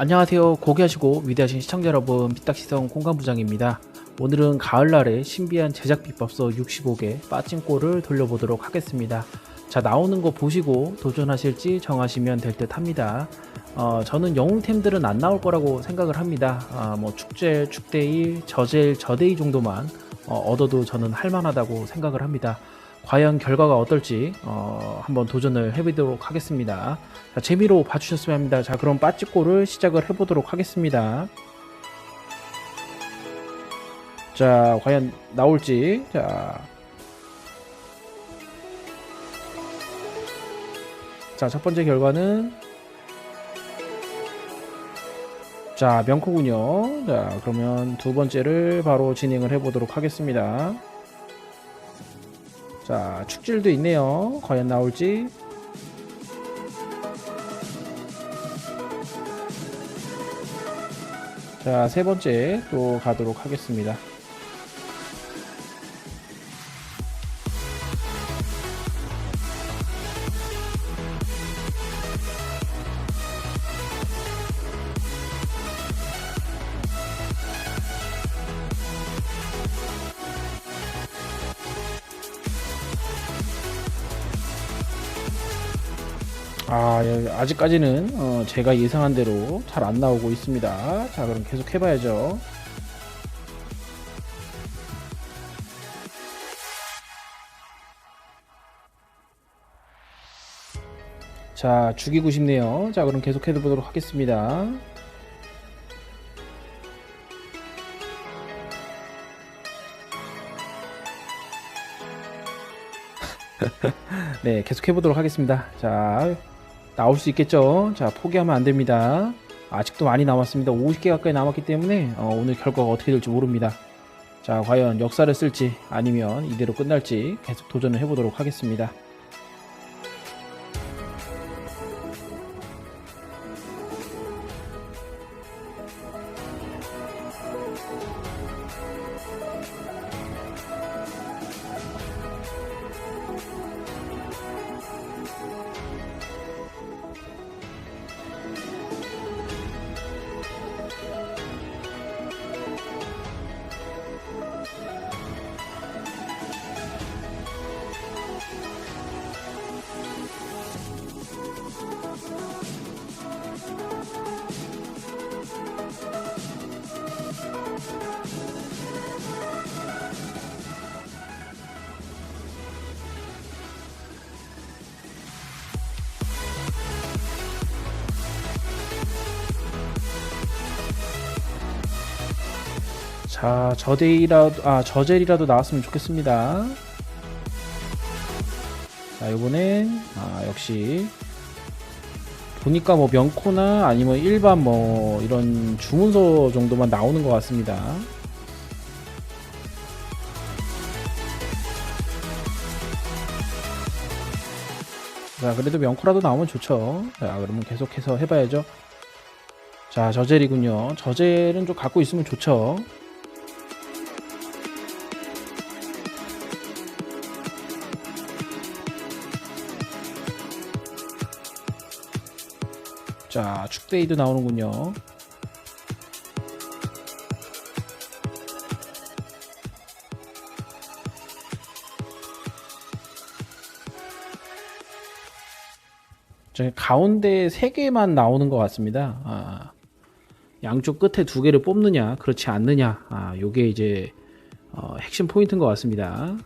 안녕하세요. 고귀하시고 위대하신 시청자 여러분, 삐딱시성 공간부장입니다. 오늘은 가을날의 신비한 제작 비법서 65개 빠찡꼬를 돌려보도록 하겠습니다. 자, 나오는 거 보시고 도전하실지 정하시면 될 듯 합니다. 어, 저는 영웅템들은 안 나올 거라고 생각을 합니다. 아, 뭐 축제, 축대일, 저제일, 저데이 정도만 어, 얻어도 저는 할만하다고 생각을 합니다. 과연 결과가 어떨지 어, 한번 도전을 해보도록 하겠습니다. 자, 재미로 봐주셨으면 합니다. 자, 그럼 빠찌꼬를 시작을 해보도록 하겠습니다. 자, 과연 나올지. 자. 자, 첫 번째 결과는 자, 명코군요. 자, 그러면 두 번째를 바로 진행을 해 보도록 하겠습니다. 자, 축질도 있네요. 과연 나올지. 자, 세 번째 또 가도록 하겠습니다. 아, 예, 아직까지는 어, 제가 예상한 대로 잘 안 나오고 있습니다. 자, 그럼 계속 해봐야죠. 자, 죽이고 싶네요. 자, 그럼 계속 해보도록 하겠습니다. 네, 계속 해보도록 하겠습니다. 자, 나올 수 있겠죠? 자, 포기하면 안 됩니다. 아직도 많이 남았습니다. 50개 가까이 남았기 때문에 어, 오늘 결과가 어떻게 될지 모릅니다. 자, 과연 역사를 쓸지 아니면 이대로 끝날지 계속 도전을 해보도록 하겠습니다. 자, 저데이라도 아, 저젤이라도 나왔으면 좋겠습니다. 자, 이번엔 아, 역시 보니까 뭐 명코나 아니면 일반 뭐 이런 주문서 정도만 나오는 것 같습니다. 자, 그래도 명코라도 나오면 좋죠. 자, 그러면 계속해서 해봐야죠. 자, 저젤이군요. 저젤은 좀 갖고 있으면 좋죠. 자, 축데이도 나오는군요. 저 가운데 3개만 나오는 것 같습니다. 아, 양쪽 끝에 두 개를 뽑느냐, 그렇지 않느냐. 아, 요게 이제 어, 핵심 포인트인 것 같습니다.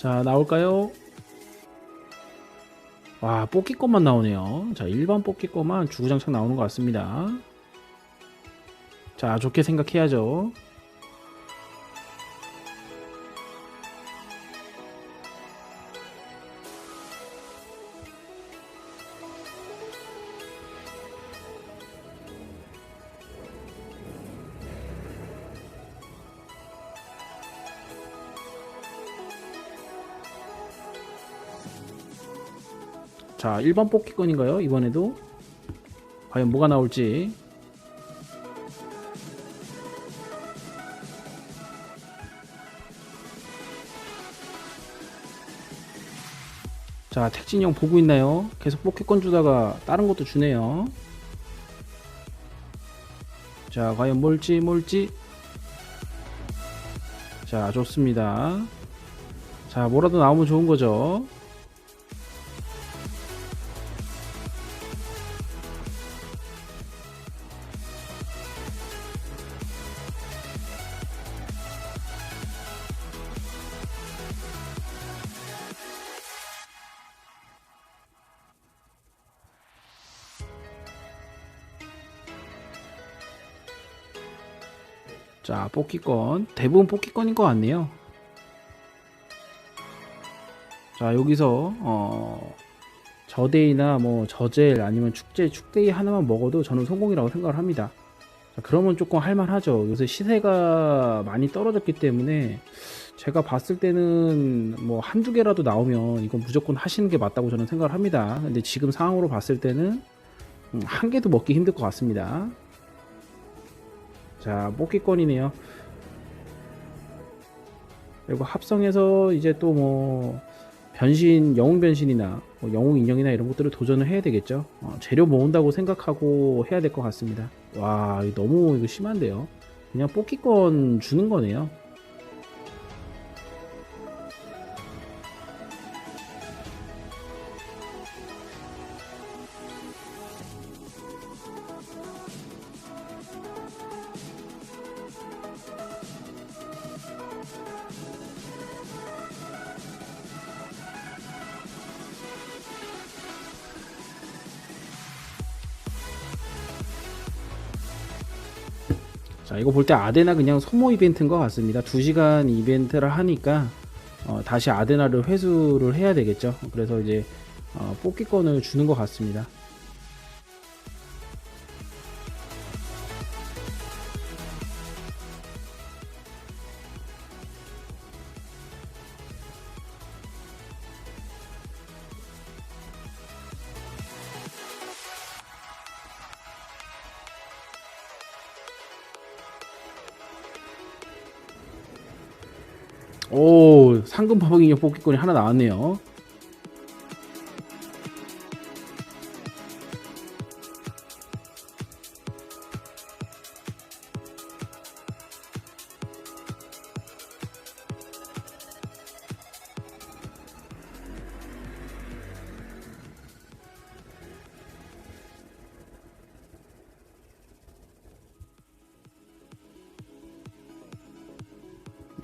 자, 나올까요? 와, 뽑기 것만 나오네요. 자, 일반 뽑기 것만 주구장창 나오는 것 같습니다. 자, 좋게 생각해야죠. 자 1번 뽑기권인가요? 이번에도? 과연 뭐가 나올지. 자 택진이 형 보고 있나요? 계속 뽑기권 주다가 다른 것도 주네요. 자 과연 뭘지 뭘지? 자 좋습니다. 자 뭐라도 나오면 좋은 거죠 뽑기권. 대부분 뽑기권인 것 같네요. 자 여기서 어 저데이나 뭐 저젤 아니면 축제 축데이 하나만 먹어도 저는 성공이라고 생각을 합니다. 자, 그러면 조금 할만하죠. 요새 시세가 많이 떨어졌기 때문에 제가 봤을 때는 뭐 한두 개라도 나오면 이건 무조건 하시는 게 맞다고 저는 생각을 합니다. 근데 지금 상황으로 봤을 때는 음, 한 개도 먹기 힘들 것 같습니다 자 뽑기권이네요. 그리고 합성해서 이제 또 뭐 변신 영웅 변신이나 뭐 영웅 인형이나 이런 것들을 도전을 해야 되겠죠. 어, 재료 모은다고 생각하고 해야 될 것 같습니다. 와 이거 너무 이거 심한데요. 그냥 뽑기권 주는 거네요 자 이거 볼 때 아데나 그냥 소모 이벤트인 것 같습니다. 2시간 이벤트를 하니까 어, 다시 아데나를 회수를 해야 되겠죠. 그래서 이제 어, 뽑기권을 주는 것 같습니다 오 상금 인형 뽑기권이 하나 나왔네요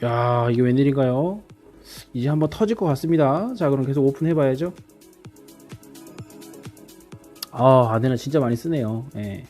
야 이게 웬일인가요? 이제 한번 터질 것 같습니다. 자 그럼 계속 오픈해 봐야죠. 아 아데나 진짜 많이 쓰네요. 예.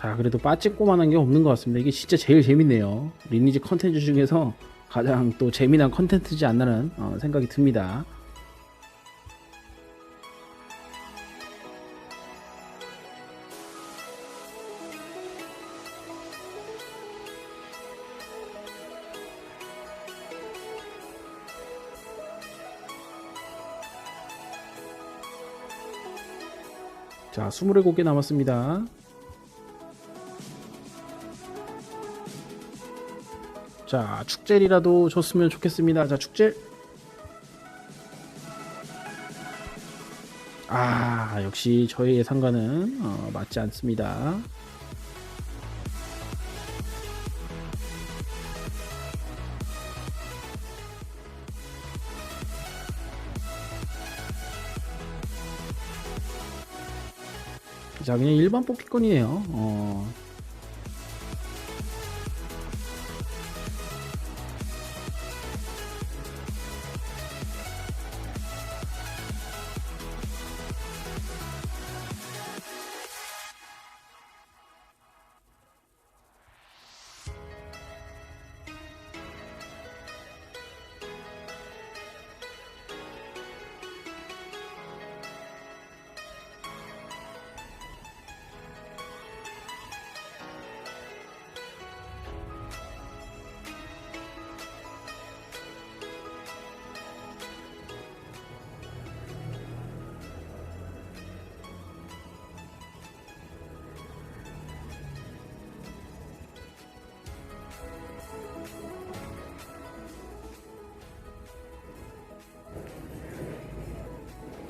자 그래도 빠찍고만한 게 없는 것 같습니다. 이게 진짜 제일 재밌네요. 리니지 컨텐츠 중에서 가장 또 재미난 컨텐츠지 않나는 어, 생각이 듭니다. 자 27개 남았습니다 자 축젤이라도 줬으면 좋겠습니다. 자 축젤. 아 역시 저의 예상과는 어, 맞지 않습니다. 자 그냥 일반 뽑기권이에요. 어,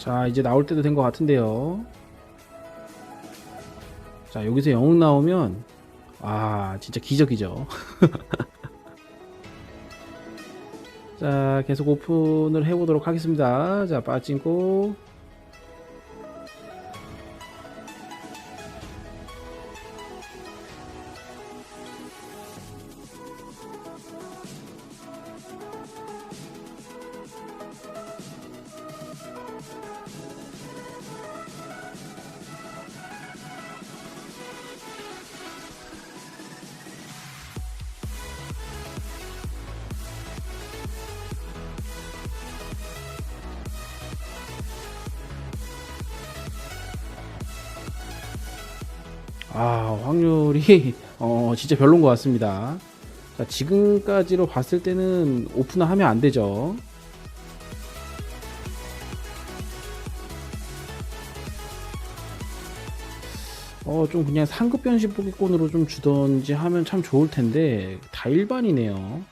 자 이제 나올 때도 된 것 같은데요. 자 여기서 영웅 나오면 아 진짜 기적이죠. 자 계속 오픈을 해보도록 하겠습니다. 자 빠진고 아 확률이 어 진짜 별론 것 같습니다. 자 지금까지로 봤을 때는 오픈을 하면 안 되죠. 어 좀 그냥 상급 변신 포기권으로 좀 주던지 하면 참 좋을 텐데 다 일반이네요.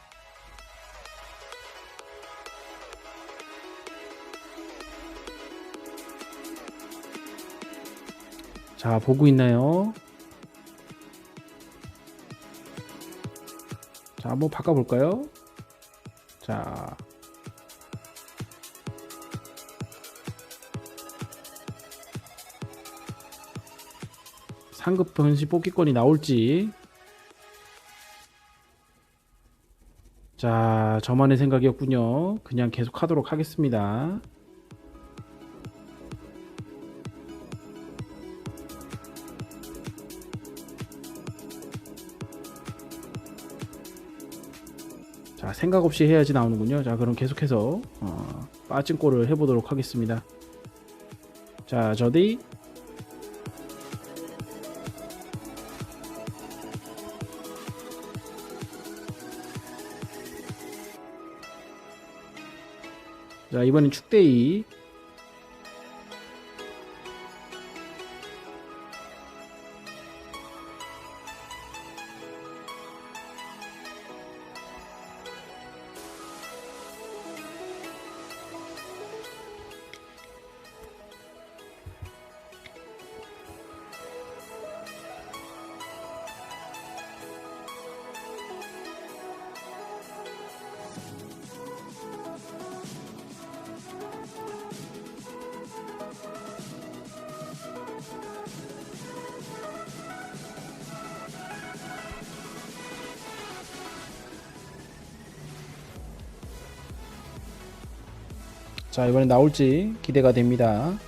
자 보고 있나요? 자 한번 바꿔볼까요? 자. 상급 변시 뽑기권이 나올지. 자 저만의 생각이었군요. 그냥 계속 하도록 하겠습니다 생각 없이 해야지 나오는군요. 자 그럼 계속해서 어, 빠진 골을 해보도록 하겠습니다. 자 저디. 자 이번엔 축대이 자 이번엔 나올지 기대가 됩니다.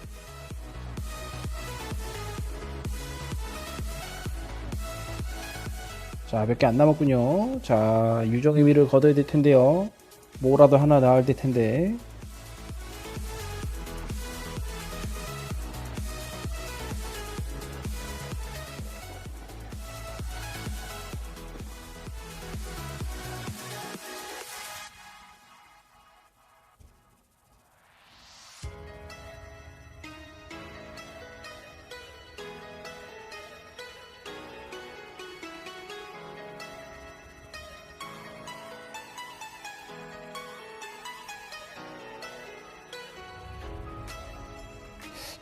자 몇 개 안 남았군요. 자 유정의 미를 거둬야 될 텐데요. 뭐라도 하나 나올 될 텐데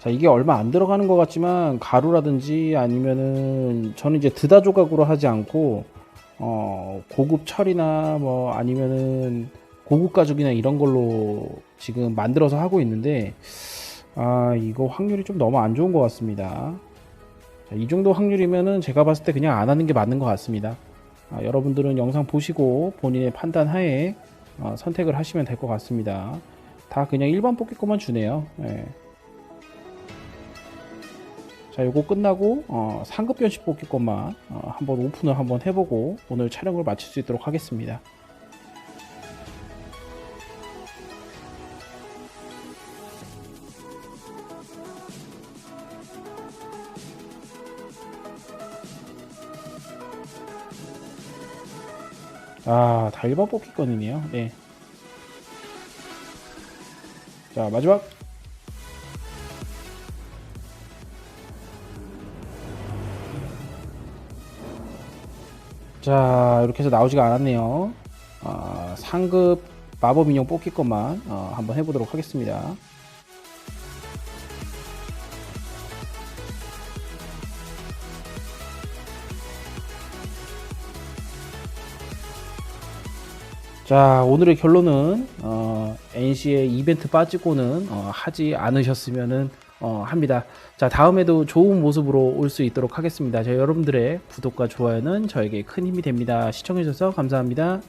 자 이게 얼마 안 들어가는 것 같지만 가루라든지 아니면은 저는 이제 드다 조각으로 하지 않고 어 고급 철이나 뭐 아니면은 고급 가죽이나 이런 걸로 지금 만들어서 하고 있는데 아 이거 확률이 좀 너무 안 좋은 것 같습니다. 자, 이 정도 확률이면은 제가 봤을 때 그냥 안 하는 게 맞는 것 같습니다. 아, 여러분들은 영상 보시고 본인의 판단 하에 어, 선택을 하시면 될 것 같습니다. 다 그냥 일반 뽑기 것만 주네요. 예. 자, 요거 끝나고 어, 상급 변식 뽑기 것만 어, 한번 오픈을 한번 해보고 오늘 촬영을 마칠 수 있도록 하겠습니다. 아, 다 일반 뽑기 건이네요. 네. 자, 마지막 자 이렇게 해서 나오지가 않았네요. 어, 상급 마법 인형 뽑기 것만 어, 한번 해보도록 하겠습니다. 자 오늘의 결론은 어, NC의 이벤트 빠지고는 어, 하지 않으셨으면은 어, 합니다. 자 다음에도 좋은 모습으로 올 수 있도록 하겠습니다. 자 여러분들의 구독과 좋아요는 저에게 큰 힘이 됩니다. 시청해주셔서 감사합니다.